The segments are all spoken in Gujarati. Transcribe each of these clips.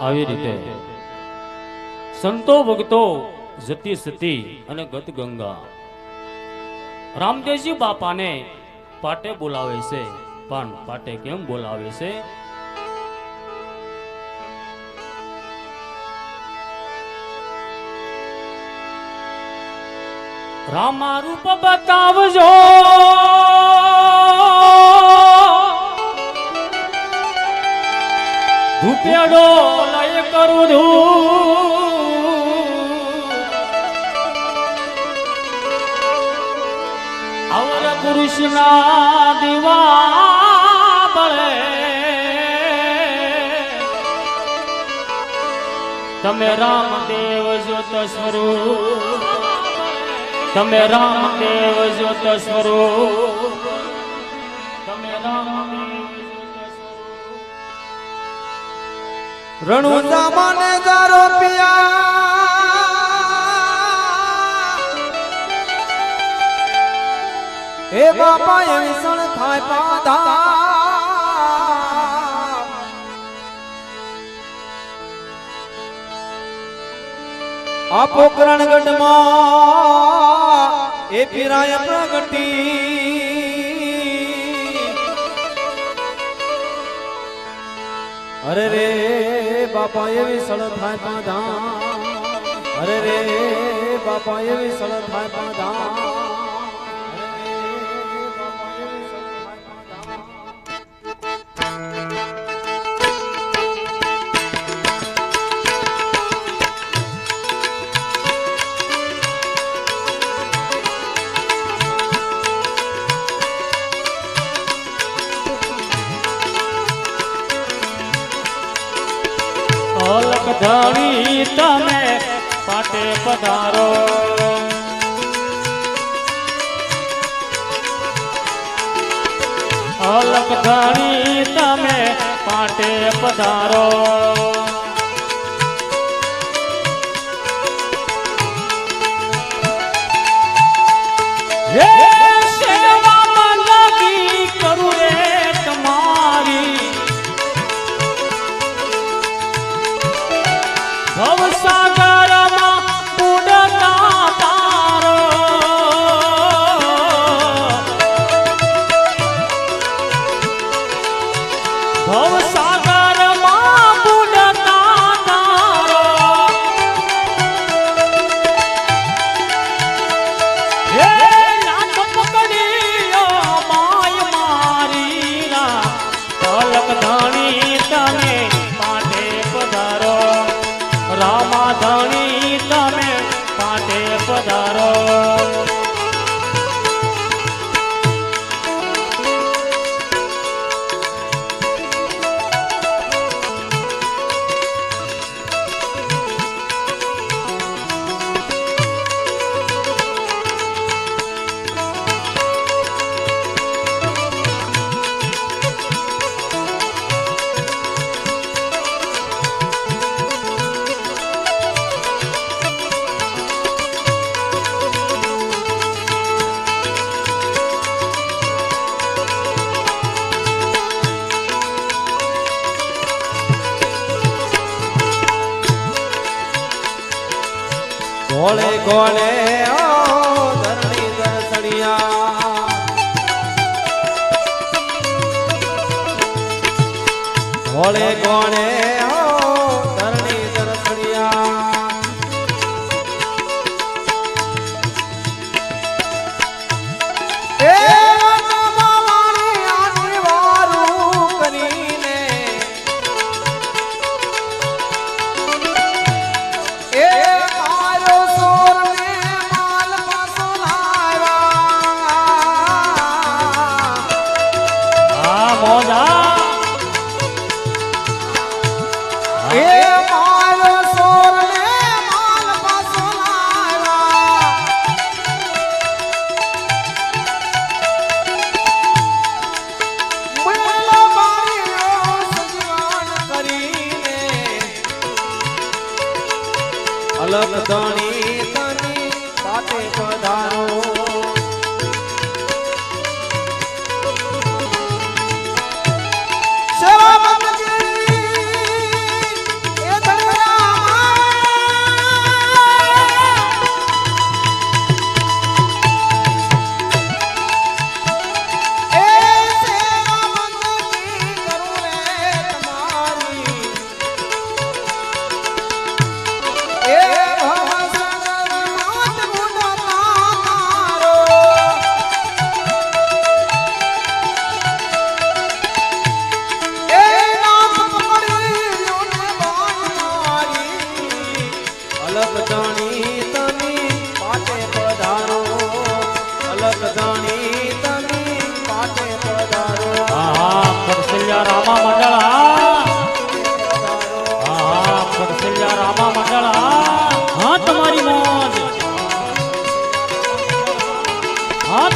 આવી રીતે સંતો ભક્તો જતી સતી અને ગત ગંગા. રામદેવજી બાપાને પાટે બોલાવે છે, પણ પાટે કેમ બોલાવે છે? રામા રૂપ બતાવજો. ધૂપેડો પુરુષના દીવા બળે તમે રામદેવ જોત સ્વરૂપ તમે રામદેવ જોત સ્વરૂપ તમે રામદેવ રણુ જામાને જારો પિયા. હે બાપા એ વિસણ થાય પાધા આ કરણગઢમાં એ પીરાય પ્રગટી. અરે રે બાપા એવી સળ થાય પાધા અરે રે બાપા એવી સળ થાય પાધા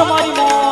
তোমার না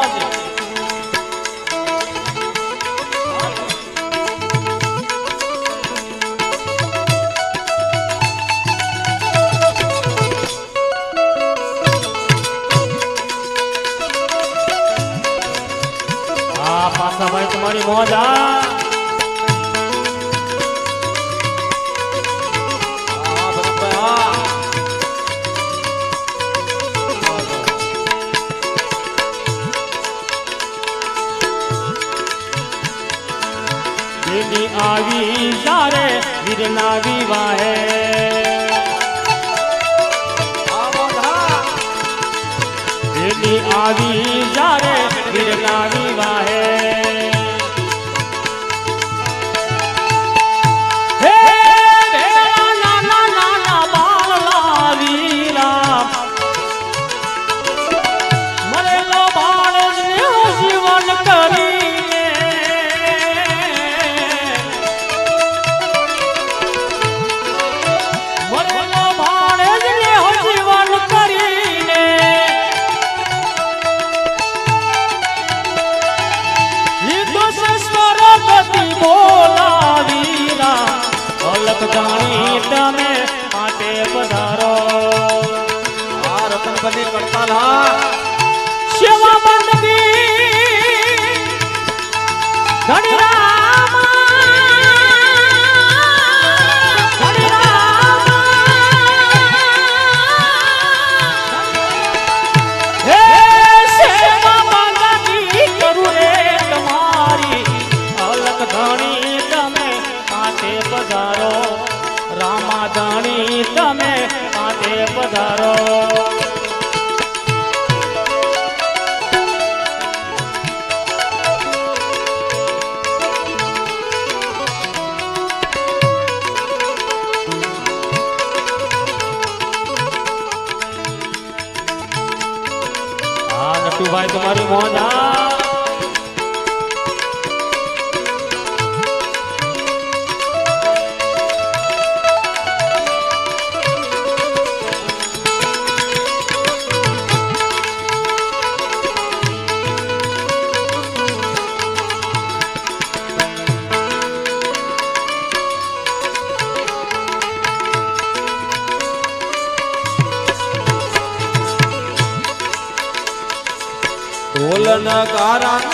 ಕಾರಣ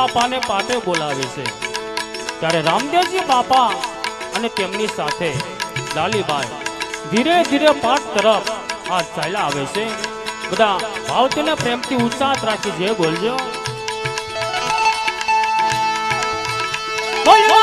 બાપાને પાટે બોલાવે છે. ત્યારે રામદેવજી બાપા અને તેમની સાથે લાલીબાઈ ધીરે ધીરે પાઠ તરફ હાથ ચાલ્યા આવે છે. બધા ભાવતીને પ્રેમથી ઉત્સાહ રાખી જે બોલજો. બોલો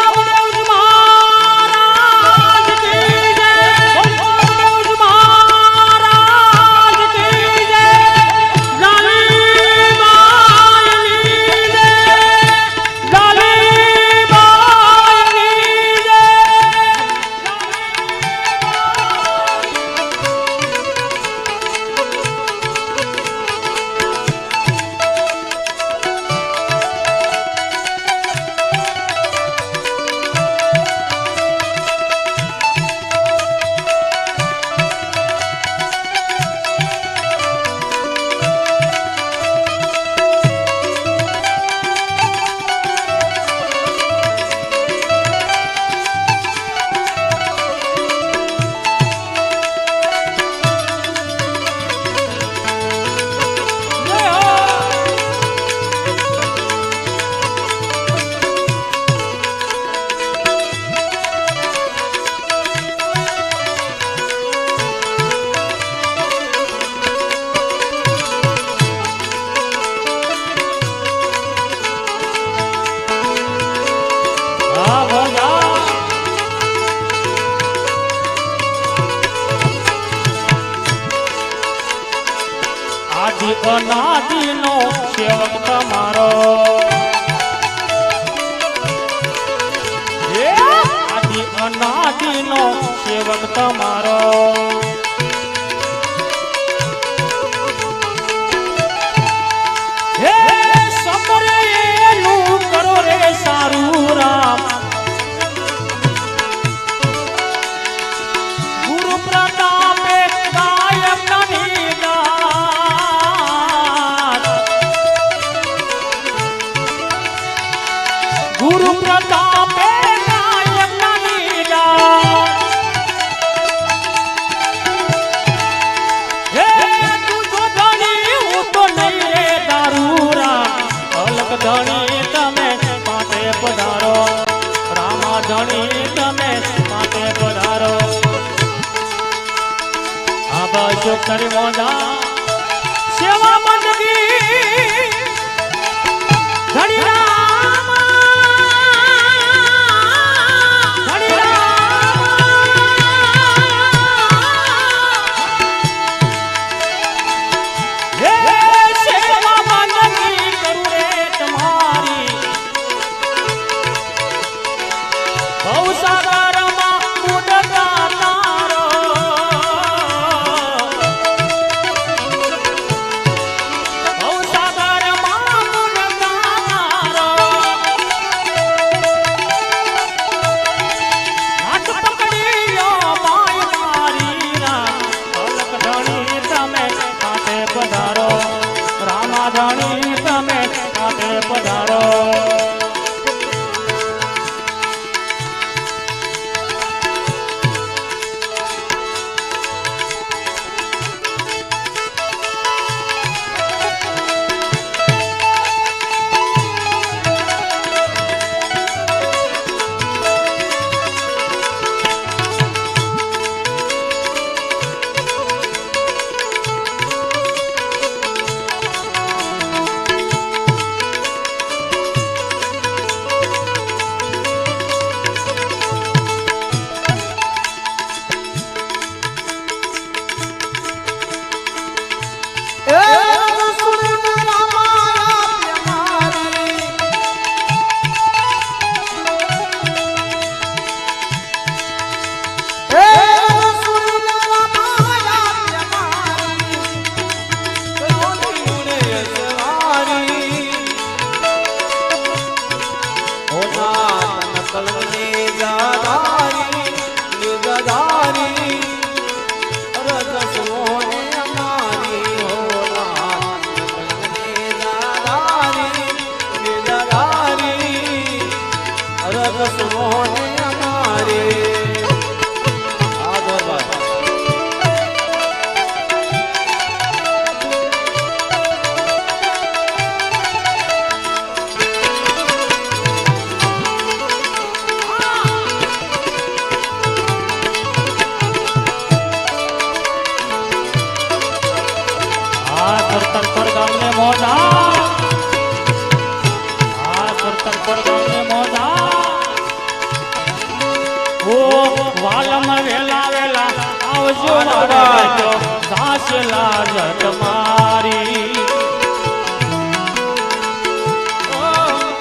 લાજત મારી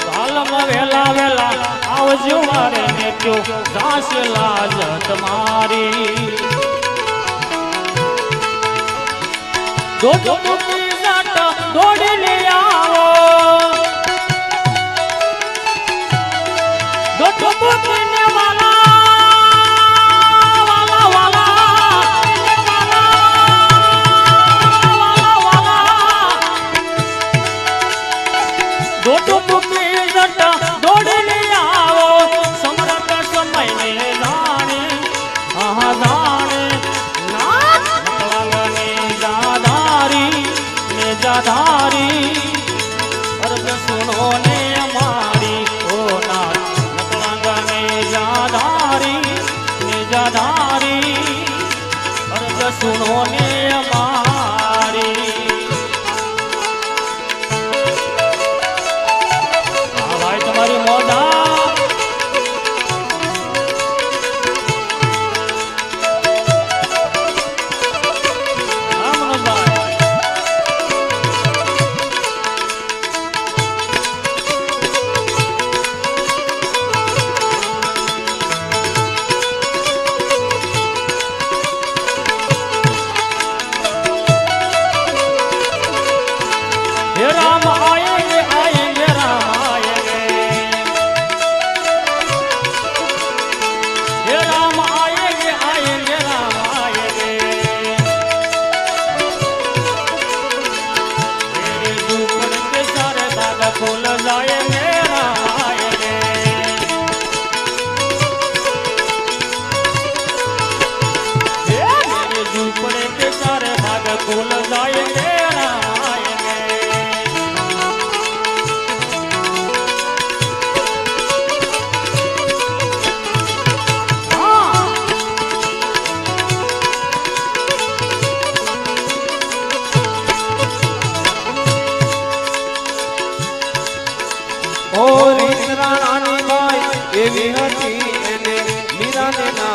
કાલમાં વેલા વેલા આવજો મારે ને જો દાસ જો જો એવી હતી એને મીરાને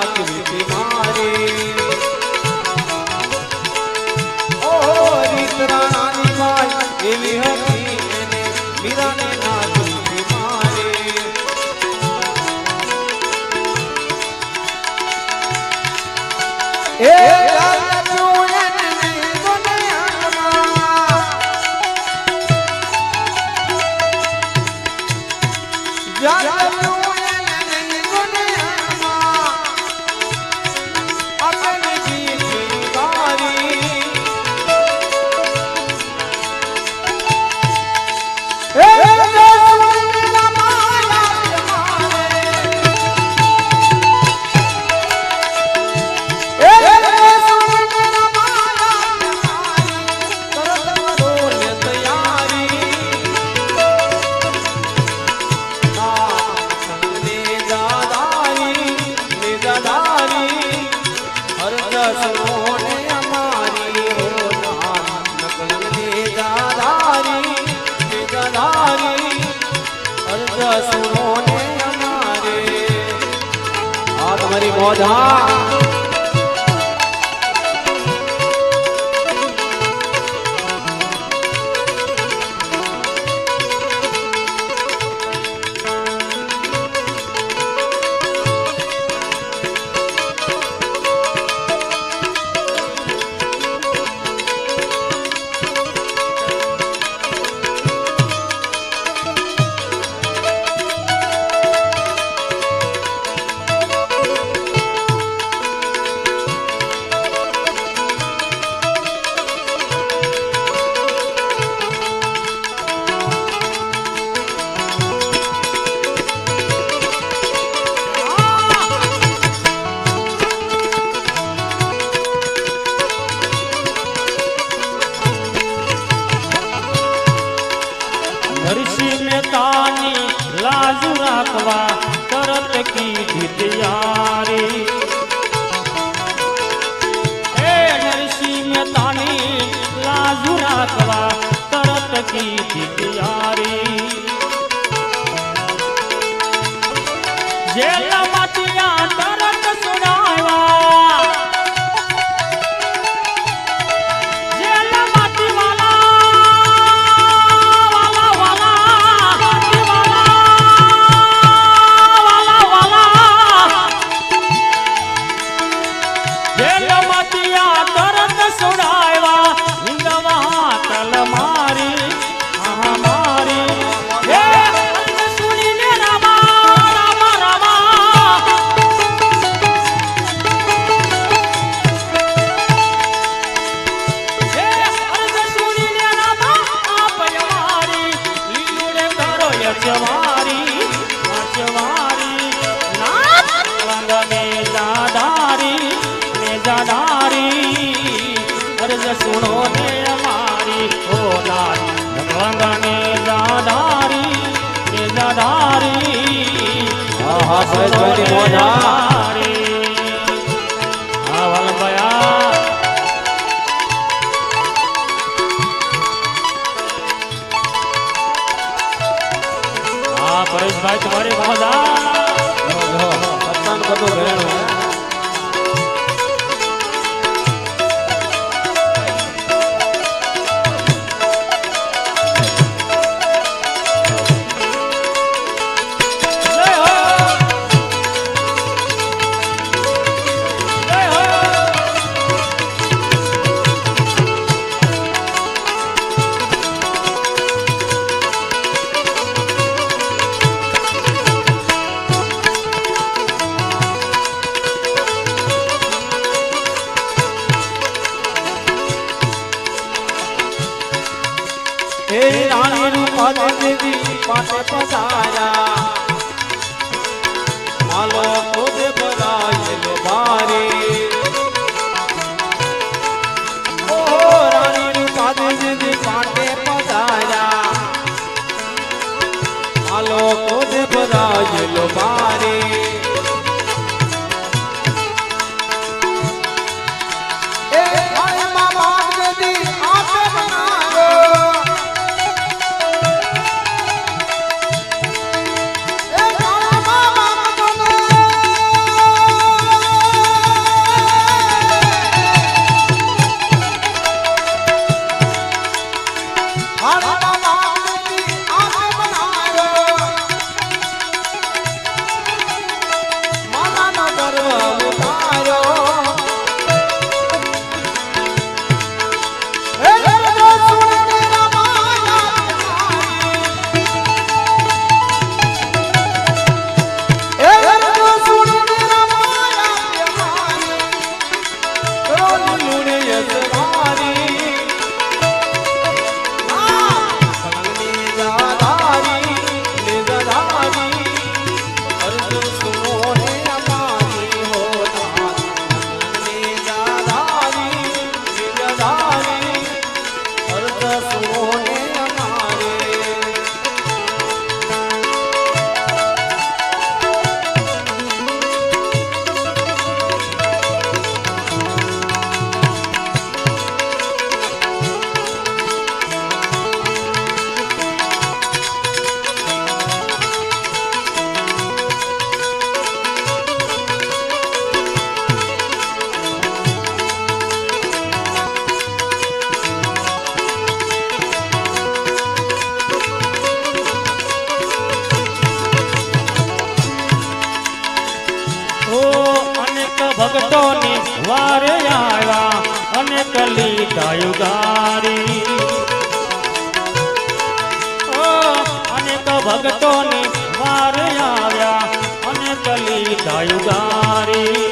આહા પરેશભાઈની મોઢા મારી. અનેક ભક્તોની વાર આવ્યા અને ચલી ગાયું ગારી.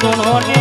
dolores